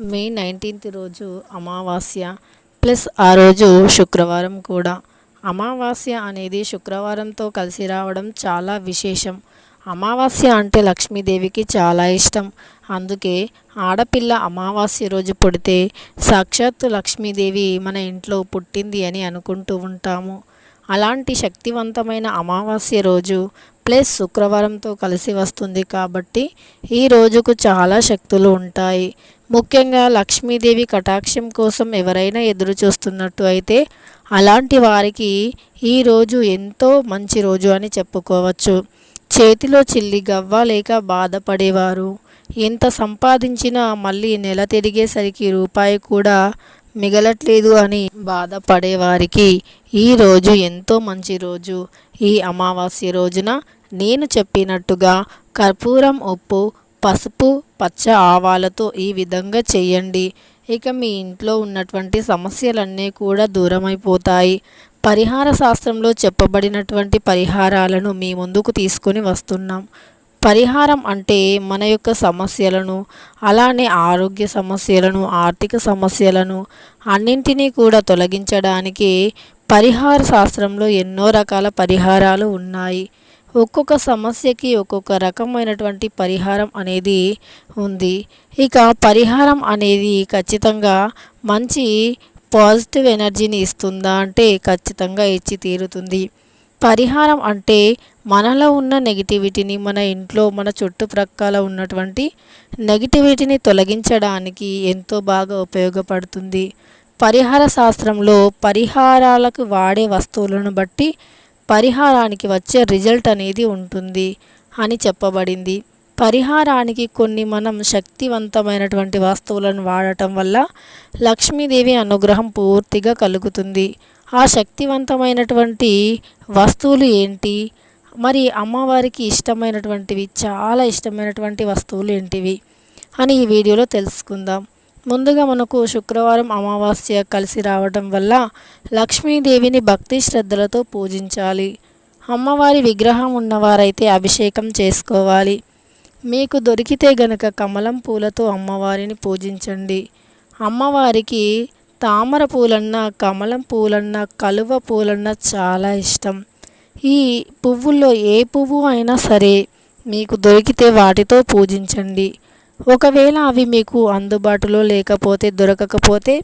May nineteenth రోజు అమావాస్య plus ఆ రోజు శుక్రవారం కూడా. అమావాస్య అనేది శుక్రవారంతో కలిసి రావడం చాలా విశేషం. అమావాస్య అంటే లక్ష్మీదేవికి చాలా ఇష్టం. అందుకే ఆడపిల్ల అమావాస్య రోజు పుడితే సాక్షాత్తు లక్ష్మీదేవి మన ఇంట్లో పుట్టింది అని అనుకుంటూ ఉంటాము. అలాంటి శక్తివంతమైన అమావాస్య రోజు ప్లస్ శుక్రవారంతో కలిసి వస్తుంది కాబట్టి ఈ రోజుకు చాలా శక్తులు ఉంటాయి. ముఖ్యంగా లక్ష్మీదేవి కటాక్షం కోసం ఎవరైనా ఎదురు చూస్తున్నట్టు అయితే అలాంటి వారికి ఈరోజు ఎంతో మంచి రోజు అని చెప్పుకోవచ్చు. చేతిలో చిల్లి గవ్వ లేక బాధపడేవారు. ఎంత సంపాదించినా మళ్ళీ నెల తిరిగేసరికి రూపాయి కూడా మిగలట్లేదు అని బాధపడేవారికి ఈరోజు ఎంతో మంచి రోజు. ఈ అమావాస్య రోజున నేను చెప్పినట్టుగా కర్పూరం ఉప్పు పసుపు పచ్చ ఆవాలతో ఈ విధంగా చేయండి. ఇక మీ ఇంట్లో ఉన్నటువంటి సమస్యలన్నీ కూడా దూరమైపోతాయి. పరిహార శాస్త్రంలో చెప్పబడినటువంటి పరిహారాలను మీ ముందుకు తీసుకొని వస్తున్నాం. పరిహారం అంటే మన యొక్క సమస్యలను అలానే ఆరోగ్య సమస్యలను ఆర్థిక సమస్యలను అన్నింటినీ కూడా తొలగించడానికి పరిహార శాస్త్రంలో ఎన్నో రకాల పరిహారాలు ఉన్నాయి. ఒక్కొక్క సమస్యకి ఒక్కొక్క రకమైనటువంటి పరిహారం అనేది ఉంది. ఇక పరిహారం అనేది ఖచ్చితంగా మంచి పాజిటివ్ ఎనర్జీని ఇస్తుందా అంటే ఖచ్చితంగా ఇచ్చి తీరుతుంది. పరిహారం అంటే మనలో ఉన్న నెగిటివిటీని మన ఇంట్లో మన చుట్టుప్రక్కల ఉన్నటువంటి నెగిటివిటీని తొలగించడానికి ఎంతో బాగా ఉపయోగపడుతుంది. పరిహార శాస్త్రంలో పరిహారాలకు వాడే వస్తువులను బట్టి పరిహారానికి వచ్చే రిజల్ట్ అనేది ఉంటుంది అని చెప్పబడింది. పరిహారానికి కొన్ని మనం శక్తివంతమైనటువంటి వస్తువులను వాడటం వల్ల లక్ష్మీదేవి అనుగ్రహం పూర్తిగా కలుగుతుంది. ఆ శక్తివంతమైనటువంటి వస్తువులు ఏంటి? మరి అమ్మవారికి ఇష్టమైనటువంటివి చాలా ఇష్టమైనటువంటి వస్తువులు ఏంటివి అని ఈ వీడియోలో తెలుసుకుందాం. ముందుగా మనకు శుక్రవారం అమావాస్య కలిసి రావడం వల్ల లక్ష్మీదేవిని భక్తి శ్రద్ధలతో పూజించాలి. అమ్మవారి విగ్రహం ఉన్నవారైతే అభిషేకం చేసుకోవాలి. మీకు దొరికితే గనక కమలం పూలతో అమ్మవారిని పూజించండి. అమ్మవారికి తామర పూలన్న కమలం పూలన్న కలువ పూలన్న చాలా ఇష్టం. ఈ పువ్వుల్లో ఏ పువ్వు అయినా సరే మీకు దొరికితే వాటితో పూజించండి. ఒకవేళ అవి మీకు అందుబాటులో లేకపోతే దొరకకపోతే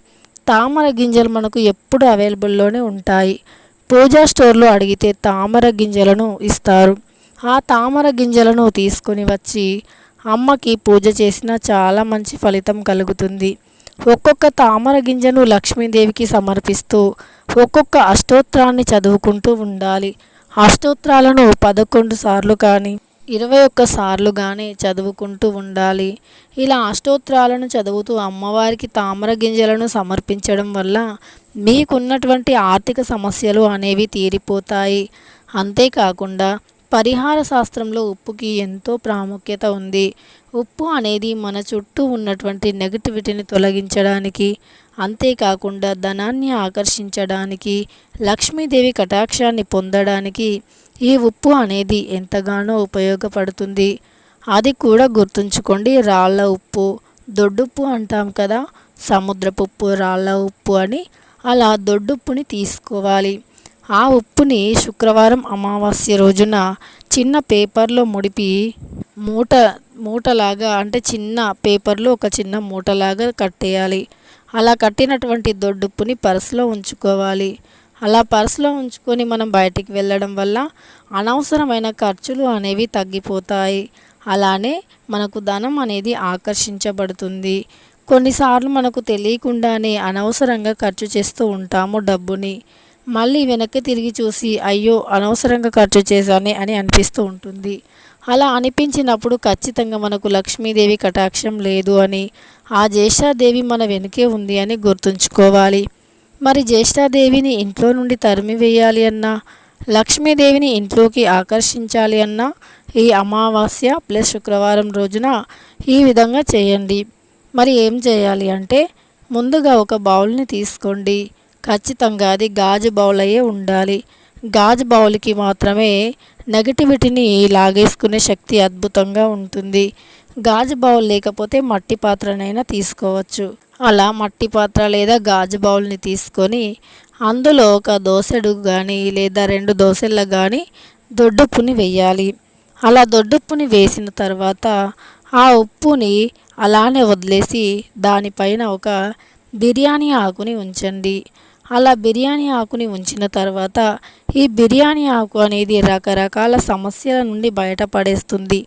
తామర గింజలు మనకు ఎప్పుడు అవైలబుల్లోనే ఉంటాయి. పూజా స్టోర్లో అడిగితే తామర గింజలను ఇస్తారు. ఆ తామర గింజలను తీసుకొని వచ్చి అమ్మకి పూజ చేసిన చాలా మంచి ఫలితం కలుగుతుంది. ఒక్కొక్క తామర గింజను లక్ష్మీదేవికి సమర్పిస్తూ ఒక్కొక్క అష్టోత్రాన్ని చదువుకుంటూ ఉండాలి. అష్టోత్రాలను పదకొండు సార్లు కానీ ఇరవై ఒక్క సార్లు కానీ చదువుకుంటూ ఉండాలి. ఇలా అష్టోత్రాలను చదువుతూ అమ్మవారికి తామర గింజలను సమర్పించడం వల్ల మీకున్నటువంటి ఆర్థిక సమస్యలు అనేవి తీరిపోతాయి. అంతేకాకుండా పరిహార శాస్త్రంలో ఉప్పుకి ఎంతో ప్రాముఖ్యత ఉంది. ఉప్పు అనేది మన చుట్టూ ఉన్నటువంటి నెగటివిటీని తొలగించడానికి అంతేకాకుండా ధనాన్ని ఆకర్షించడానికి లక్ష్మీదేవి కటాక్షాన్ని పొందడానికి ఈ ఉప్పు అనేది ఎంతగానో ఉపయోగపడుతుంది. అది కూడా గుర్తుంచుకోండి. రాళ్ళ ఉప్పు దొడ్డుప్పు అంటాం కదా సముద్రపు ఉప్పు రాళ్ళ ఉప్పు అని అలా దొడ్డుప్పుని తీసుకోవాలి. ఆ ఉప్పుని శుక్రవారం అమావాస్య రోజున చిన్న పేపర్లో ముడిపి మూట మూటలాగా అంటే చిన్న పేపర్లో ఒక చిన్న మూటలాగా కట్టేయాలి. అలా కట్టినటువంటి దొడ్డుప్పుని పర్సులో ఉంచుకోవాలి. అలా పర్సులో ఉంచుకొని మనం బయటికి వెళ్ళడం వల్ల అనవసరమైన ఖర్చులు అనేవి తగ్గిపోతాయి. అలానే మనకు ధనం అనేది ఆకర్షించబడుతుంది. కొన్నిసార్లు మనకు తెలియకుండానే అనవసరంగా ఖర్చు చేస్తూ ఉంటాము డబ్బుని. మళ్ళీ వెనక్కి తిరిగి చూసి అయ్యో అనవసరంగా ఖర్చు చేశానే అని అనిపిస్తూ ఉంటుంది. అలా అనిపించినప్పుడు ఖచ్చితంగా మనకు లక్ష్మీదేవి కటాక్షం లేదు అని ఆ జ్యేష్ఠాదేవి మన వెనుకే ఉంది అని గుర్తుంచుకోవాలి. మరి జ్యేష్ఠాదేవిని ఇంట్లో నుండి తరిమివేయాలి అన్నా లక్ష్మీదేవిని ఇంట్లోకి ఆకర్షించాలి అన్నా ఈ అమావాస్య ప్లస్ శుక్రవారం రోజున ఈ విధంగా చేయండి. మరి ఏం చేయాలి అంటే ముందుగా ఒక బౌల్ని తీసుకోండి. ఖచ్చితంగా అది గాజు బౌల్ అయ్యే ఉండాలి. గాజు బౌల్కి మాత్రమే నెగటివిటీని లాగేసుకునే శక్తి అద్భుతంగా ఉంటుంది. గాజు బౌల్ లేకపోతే మట్టి పాత్రనైనా తీసుకోవచ్చు. అలా మట్టి పాత్ర లేదా గాజు బౌల్ని తీసుకొని అందులో ఒక దోశడు కానీ లేదా రెండు దోశల కానీ దొడ్డుప్పుని వేయాలి అలా దొడ్డుప్పుని వేసిన తర్వాత ఆ ఉప్పుని అలానే వదిలేసి దానిపైన ఒక బిర్యానీ ఆకుని ఉంచండి. అలా బిర్యానీ ఆకుని ఉంచిన తర్వాత ఈ బిర్యానీ ఆకు అనేది రకరకాల సమస్యల నుండి బయటపడేస్తుంది.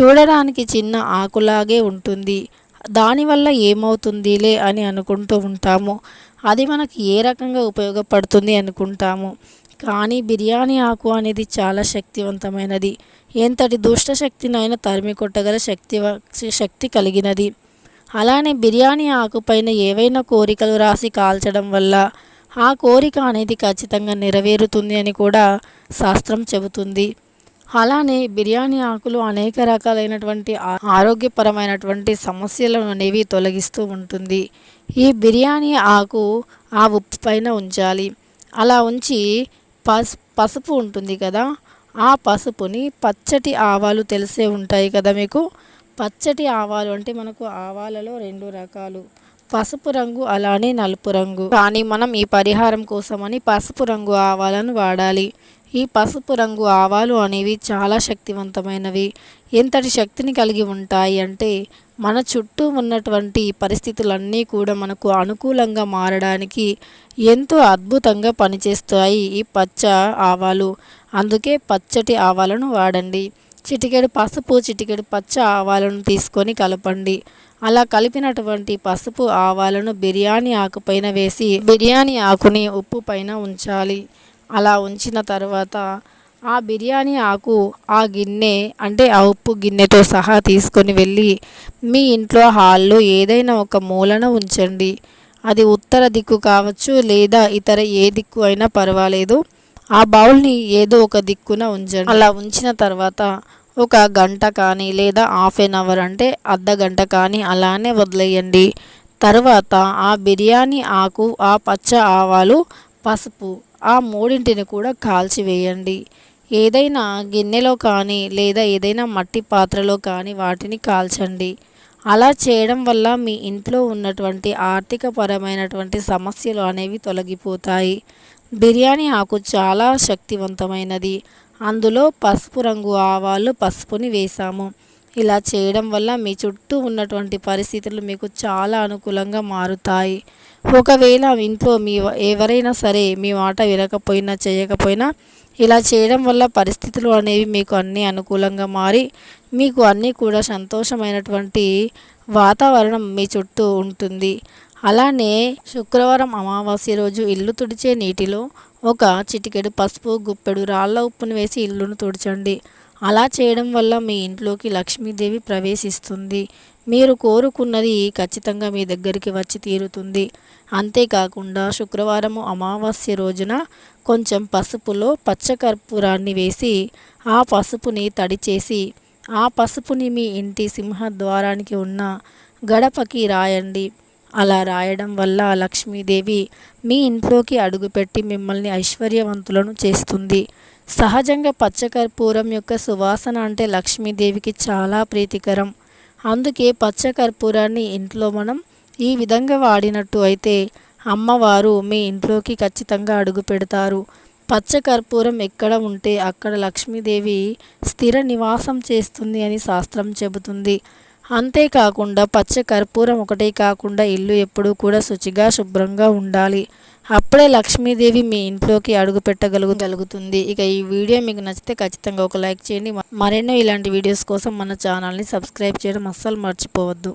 చూడడానికి చిన్న ఆకులాగే ఉంటుంది. దానివల్ల ఏమవుతుందిలే అని అనుకుంటూ ఉంటాము. అది మనకి ఏ రకంగా ఉపయోగపడుతుంది అనుకుంటాము. కానీ బిర్యానీ ఆకు అనేది చాలా శక్తివంతమైనది. ఎంతటి దుష్ట శక్తినైనా తరిమి కొట్టగల శక్తి శక్తి కలిగినది. అలానే బిర్యానీ ఆకుపైన ఏవైనా కోరికలు రాసి కాల్చడం వల్ల ఆ కోరిక అనేది ఖచ్చితంగా నెరవేరుతుంది అని కూడా శాస్త్రం చెబుతుంది. అలానే బిర్యానీ ఆకులు అనేక రకాలైనటువంటి ఆరోగ్యపరమైనటువంటి సమస్యలను అనేవి తొలగిస్తూ ఉంటుంది. ఈ బిర్యానీ ఆకు ఆ ఉప్పు పైన ఉంచాలి. అలా ఉంచి పసు పసుపు ఉంటుంది కదా ఆ పసుపుని పచ్చటి ఆవాలు తెలిసే ఉంటాయి కదా మీకు? పచ్చటి ఆవాలు అంటే మనకు ఆవాలలో రెండు రకాలు. పసుపు రంగు అలానే నలుపు రంగు. కానీ మనం ఈ పరిహారం కోసమని పసుపు రంగు ఆవాలను వాడాలి. ఈ పసుపు రంగు ఆవాలు అనేవి చాలా శక్తివంతమైనవి. ఎంతటి శక్తిని కలిగి ఉంటాయి అంటే మన చుట్టూ ఉన్నటువంటి పరిస్థితులన్నీ కూడా మనకు అనుకూలంగా మారడానికి ఎంతో అద్భుతంగా పనిచేస్తాయి ఈ పచ్చ ఆవాలు. అందుకే పచ్చటి ఆవాలను వాడండి. చిటికెడు పసుపు చిటికెడు పచ్చ ఆవాలను తీసుకొని కలపండి. అలా కలిపినటువంటి పసుపు ఆవాలను బిర్యానీ ఆకుపైన వేసి బిర్యానీ ఆకుని ఉప్పు పైన ఉంచాలి. అలా ఉంచిన తర్వాత ఆ బిర్యానీ ఆకు ఆ గిన్నె అంటే ఆ ఉప్పు గిన్నెతో సహా తీసుకొని వెళ్ళి మీ ఇంట్లో హాల్లో ఏదైనా ఒక మూలన ఉంచండి. అది ఉత్తర దిక్కు కావచ్చు లేదా ఇతర ఏ దిక్కు అయినా పర్వాలేదు. ఆ బౌల్ని ఏదో ఒక దిక్కున ఉంచండి. అలా ఉంచిన తర్వాత ఒక గంట కానీ లేదా హాఫ్ ఎన్ అవర్ అంటే అర్ధ గంట కానీ అలానే వదిలేయండి. తర్వాత ఆ బిర్యానీ ఆకు ఆ పచ్చ ఆవాలు పసుపు ఆ మూడింటిని కూడా కాల్చివేయండి ఏదైనా గిన్నెలో కానీ లేదా ఏదైనా మట్టి పాత్రలో కానీ వాటిని కాల్చండి. అలా చేయడం వల్ల మీ ఇంట్లో ఉన్నటువంటి ఆర్థికపరమైనటువంటి సమస్యలు అనేవి తొలగిపోతాయి. బిర్యానీ ఆకు చాలా శక్తివంతమైనది. అందులో పసుపు రంగు ఆవాలు పసుపుని వేసాము ఇలా చేయడం వల్ల మీ చుట్టూ ఉన్నటువంటి పరిస్థితులు మీకు చాలా అనుకూలంగా మారుతాయి. ఒకవేళ ఇంట్లో మీ ఎవరైనా సరే మీ మాట వినకపోయినా చేయకపోయినా ఇలా చేయడం వల్ల పరిస్థితులు అనేవి మీకు అన్నీ అనుకూలంగా మారి మీకు అన్నీ కూడా సంతోషమైనటువంటి వాతావరణం మీ చుట్టూ ఉంటుంది. అలానే శుక్రవారం అమావాస్య రోజు ఇల్లు తుడిచే నీటిలో ఒక చిటికెడు పసుపు గుప్పెడు రాళ్ళ ఉప్పును వేసి ఇల్లును తుడచండి. అలా చేయడం వల్ల మీ ఇంట్లోకి లక్ష్మీదేవి ప్రవేశిస్తుంది. మీరు కోరుకున్నది ఖచ్చితంగా మీ దగ్గరికి వచ్చి తీరుతుంది. అంతేకాకుండా శుక్రవారము అమావాస్య రోజున కొంచెం పసుపులో పచ్చకర్పూరాన్ని వేసి ఆ పసుపుని తడి చేసి ఆ పసుపుని మీ ఇంటి సింహద్వారానికి ఉన్న గడపకి రాయండి. అలా రాయడం వల్ల లక్ష్మీదేవి మీ ఇంట్లోకి అడుగుపెట్టి మిమ్మల్ని ఐశ్వర్యవంతులను చేస్తుంది. సహజంగా పచ్చకర్పూరం యొక్క సువాసన అంటే లక్ష్మీదేవికి చాలా ప్రీతికరం. అందుకే పచ్చకర్పూరాన్ని ఇంట్లో మనం ఈ విధంగా వాడినట్టు అయితే అమ్మవారు మీ ఇంట్లోకి ఖచ్చితంగా అడుగు పెడతారు. పచ్చకర్పూరం ఎక్కడ ఉంటే అక్కడ లక్ష్మీదేవి స్థిర నివాసం చేస్తుంది అని శాస్త్రం చెబుతుంది. అంతేకాకుండా పచ్చ కర్పూరం ఒకటే కాకుండా ఇల్లు ఎప్పుడూ కూడా శుచిగా శుభ్రంగా ఉండాలి. అప్పుడే లక్ష్మీదేవి మీ ఇంట్లోకి అడుగు పెట్టగలుగుతుంది ఇక ఈ వీడియో మీకు నచ్చితే ఖచ్చితంగా ఒక లైక్ చేయండి. మరెన్నో ఇలాంటి వీడియోస్ కోసం మన ఛానల్ని సబ్స్క్రైబ్ చేయడం అస్సలు మర్చిపోవద్దు.